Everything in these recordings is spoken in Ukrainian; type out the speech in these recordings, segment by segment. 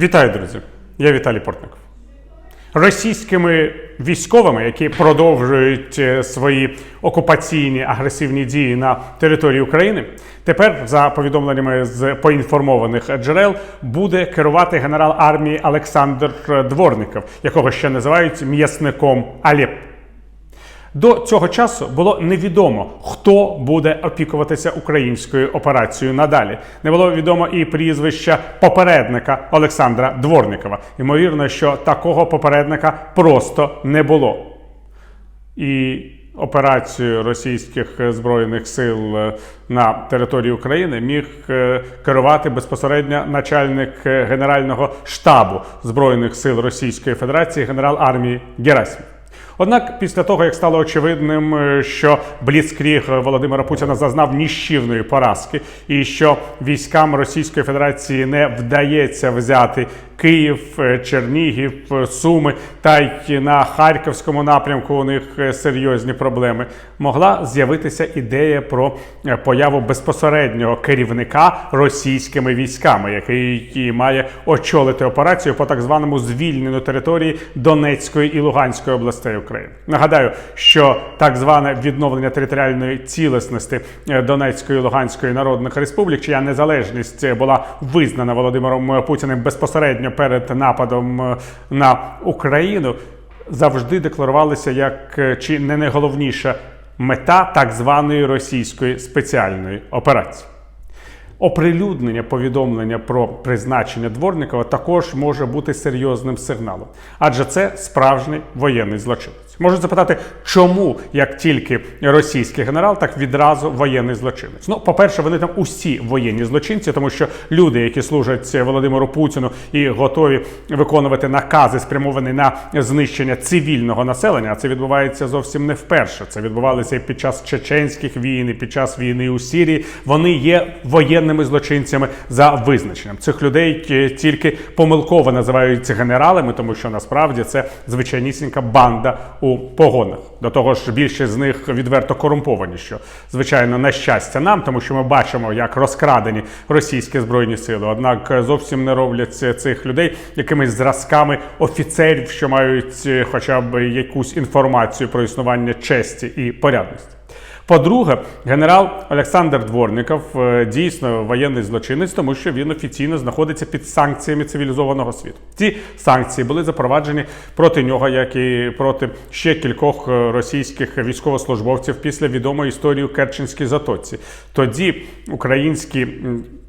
Вітаю, друзі! Я Віталій Портников. Російськими військовими, які продовжують е, свої окупаційні агресивні дії на території України, тепер, за повідомленнями з поінформованих джерел, буде керувати генерал армії Олександр Дворников, якого ще називають м'ясником Алєппо. До цього часу було невідомо, хто буде опікуватися українською операцією надалі. Не було відомо і прізвища попередника Олександра Дворникова. Ймовірно, що такого попередника просто не було. І операцію російських збройних сил е, на території України міг е, керувати безпосередньо начальник е, Генерального штабу збройних сил Російської Федерації генерал армії Герасимов. Однак, після того, як стало очевидним, е, що Бліцкріг Володимира Путіна зазнав ніщівної поразки, і що військам Російської Федерації не вдається взяти Київ, е, Чернігів, е, Суми, та й на харківському напрямку у них е, серйозні проблеми, могла з'явитися ідея про появу безпосереднього керівника російськими військами, який має очолити операцію по так званому звільненню території Донецької і Луганської областей України. Нагадаю, що так зване відновлення територіальної цілісності Донецької і Луганської народних республік, чия незалежність була визнана Володимиром Путіним безпосередньо перед нападом е, на Україну, завжди декларувалися як е, чи не найголовніша мета так званої російської спеціальної операції. Оприлюднення повідомлення про призначення Дворникова також може бути серйозним сигналом, адже це справжній воєнний злочинець. Можуть запитати, чому як тільки російський генерал, так відразу воєнний злочинець. Ну, по-перше, вони там усі воєнні злочинці, тому що люди, які служать Володимиру Путіну і готові виконувати накази, спрямовані на знищення цивільного населення, це відбувається зовсім не вперше. Це відбувалося і під час чеченських війн, і під час війни у Сірії. Вони є воєнними злочинцями за визначенням. Цих людей тільки помилково називають генералами, тому що насправді це звичайнісінька банда у погонах. До того ж, більшість з них відверто корумповані, що звичайно на щастя нам, тому що ми бачимо, як розкрадені російські збройні сили. Однак зовсім не роблять цих людей якимись зразками офіцерів, що мають е, хоча б якусь інформацію про існування честі і порядності. По-друге, генерал Олександр Дворников е, дійсно воєнний злочинець, тому що він офіційно знаходиться під санкціями цивілізованого світу. Ці санкції були запроваджені проти нього, як і проти ще кількох е, російських військовослужбовців після відомої історії у Керченській затоці. Тоді українські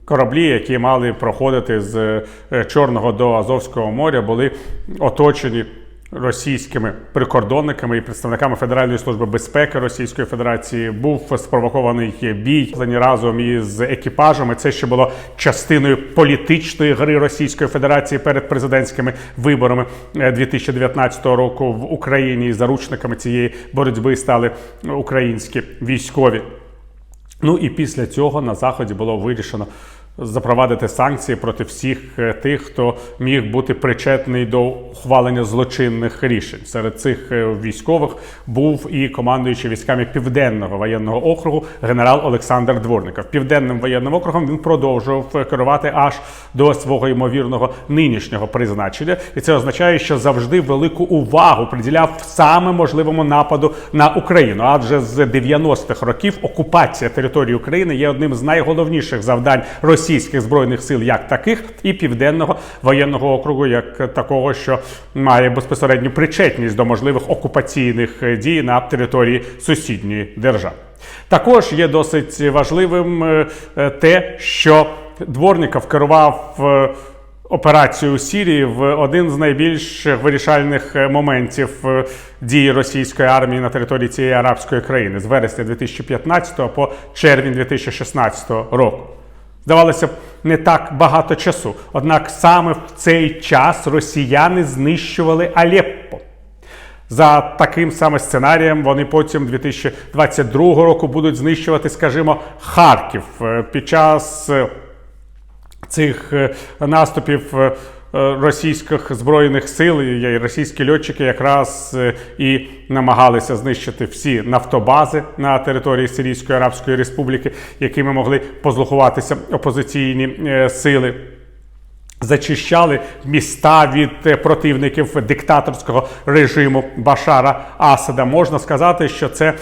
Кораблі, які мали проходити з е, Чорного до Азовського моря, були оточені російськими прикордонниками і представниками Федеральної служби безпеки Російської Федерації. Був спровокований бій разом із екіпажами. Це ще було частиною політичної гри Російської Федерації перед президентськими виборами е, 2019 року в Україні. Заручниками цієї боротьби стали українські військові. Ну і після цього на заході було вирішено запровадити санкції проти всіх е, тих, хто міг бути причетний до ухвалення злочинних рішень. Серед цих е, військових був і командуючий військами південного воєнного округу генерал Олександр Дворников. Південним воєнним округом він продовжував керувати аж до свого ймовірного нинішнього призначення, і це означає, що завжди велику увагу приділяв саме можливому нападу на Україну. Адже з 90-х років окупація території України є одним з найголовніших завдань російських збройних сил, як таких, і південного воєнного округу, як такого, що має безпосередню причетність до можливих окупаційних е, дій на території сусідньої держави. Також є досить важливим е, е, те, що Дворников керував. Операцію у Сірії в один з найбільш вирішальних моментів дії російської армії на території цієї арабської країни з вересня 2015 по червень 2016 року. Здавалося б, не так багато часу. Однак саме в цей час росіяни знищували Алеппо. За таким саме сценарієм вони потім 2022 року будуть знищувати, скажімо, Харків Е, під час е, цих е, наступів. Е, Російських збройних сил і російські льотчики якраз е, і намагалися знищити всі нафтобази на території Сирійської Арабської Республіки, якими могли позлухуватися опозиційні е, сили. Зачищали міста від противників диктаторського режиму Башара Асада. Можна сказати, що це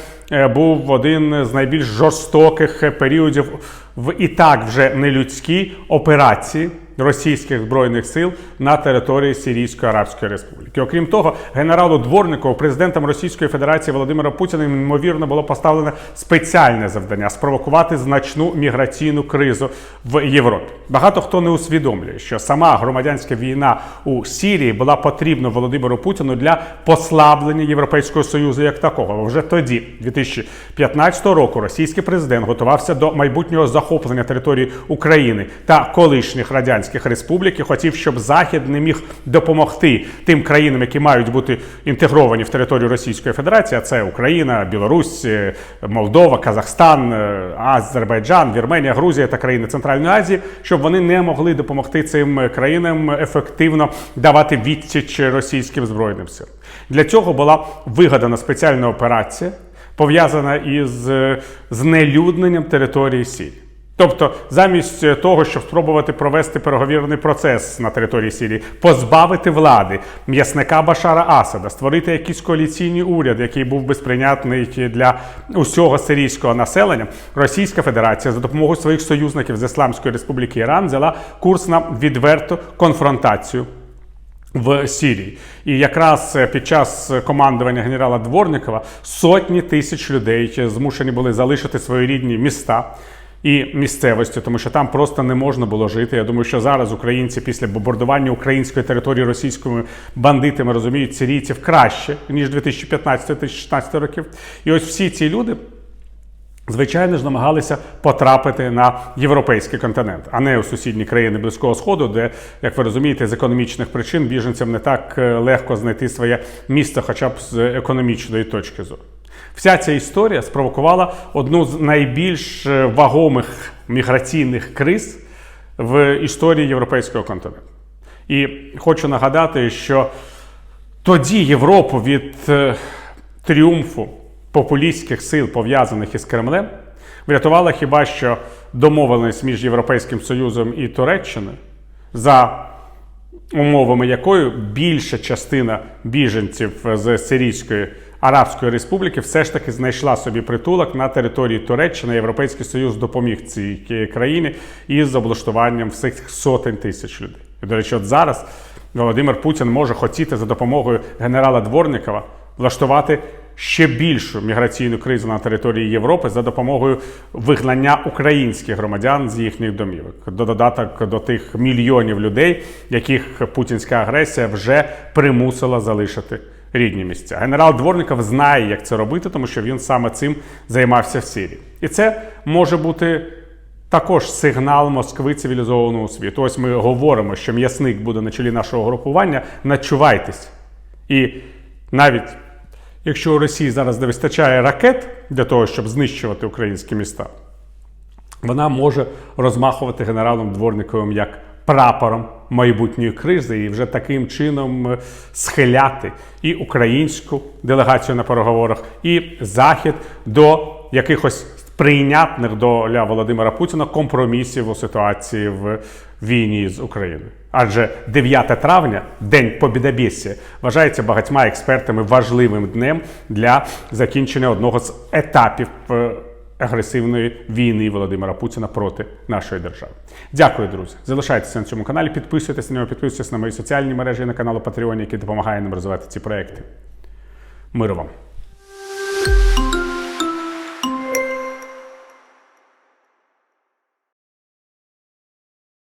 був один з найбільш жорстоких періодів в і так вже нелюдській операції російських збройних сил на території Сирійської Арабської Республіки. Окрім того, генералу Дворникову, президентом Російської Федерації Володимира Путіна, ймовірно було поставлено спеціальне завдання спровокувати значну міграційну кризу в Європі. Багато хто не усвідомлює, що сама громадянська війна у Сірії була потрібна Володимиру Путіну для послаблення Європейського союзу як такого. Вже тоді, 2015 року, російський президент готувався до майбутнього захоплення території України та колишніх радянських республік і хотів, щоб Захід не міг допомогти тим країнам, які мають бути інтегровані в територію Російської Федерації. А це Україна, Білорусь, е, Молдова, Казахстан, е, Азербайджан, Вірменія, Грузія та країни Центральної Азії, щоб вони не могли допомогти цим країнам ефективно давати відсіч російським збройним силам. Для цього була вигадана спеціальна операція, пов'язана із е, знелюдненням території Сірії. Тобто, замість е, того, щоб спробувати провести переговірний процес на території Сирії, позбавити влади м'ясника Башара Асада, створити якийсь коаліційний уряд, який був би сприйнятний для усього сирійського населення, Російська Федерація за допомогою своїх союзників з Ісламської Республіки Іран взяла курс на відверту конфронтацію в Сірії. І якраз е, під час командування генерала Дворникова сотні тисяч людей змушені були залишити свої рідні міста. І місцевості, тому що там просто не можна було жити. Я думаю, що зараз українці після бомбардування української території російськими бандитами розуміють сирійців краще ніж 2015-2016 років. І ось всі ці люди. Звичайно ж, намагалися потрапити на європейський континент, а не у сусідні країни Близького Сходу, де, як ви розумієте, з економічних причин біженцям не так е, легко знайти своє місце, хоча б з економічної точки зору. Вся ця історія спровокувала одну з найбільш е, вагомих міграційних криз в історії європейського континенту. І хочу нагадати, що тоді Європу від е, тріумфу популістських сил, пов'язаних із Кремлем, врятувала хіба що домовленість між Європейським Союзом і Туреччиною, за умовами якої більша частина біженців з Сирійської Арабської Республіки все ж таки знайшла собі притулок на території Туреччини. Європейський Союз допоміг цій країні із облаштуванням всіх сотень тисяч людей. І, до речі, от зараз Володимир Путін може хотіти за допомогою генерала Дворникова влаштувати ще більшу міграційну кризу на території Європи за допомогою вигнання українських громадян з їхніх домівок. До додаток до тих мільйонів людей, яких путінська агресія вже примусила залишити рідні місця. Генерал Дворников знає, як це робити, тому що він саме цим займався в Сирії. І це може бути. Також сигнал Москви цивілізованого світу. Ось ми говоримо, що м'ясник буде на чолі нашого групування. Начувайтесь. І навіть якщо у Росії зараз не вистачає ракет для того, щоб знищувати українські міста, вона може розмахувати генералом Дворниковим як прапором майбутньої кризи і вже таким чином е, схиляти і українську делегацію на переговорах, і захід до якихось прийнятних для Володимира Путіна компромісів у ситуації в війні з Україною. Адже 9 травня, день Побідобєсія, вважається багатьма експертами важливим днем для закінчення одного з етапів. Агресивної війни Володимира Путіна проти нашої держави. Дякую, друзі. Залишайтеся на цьому каналі, підписуйтесь на нього, підписуйтесь на мої соціальні мережі на канал Patreon, який допомагає нам розвивати ці проекти. Миру вам!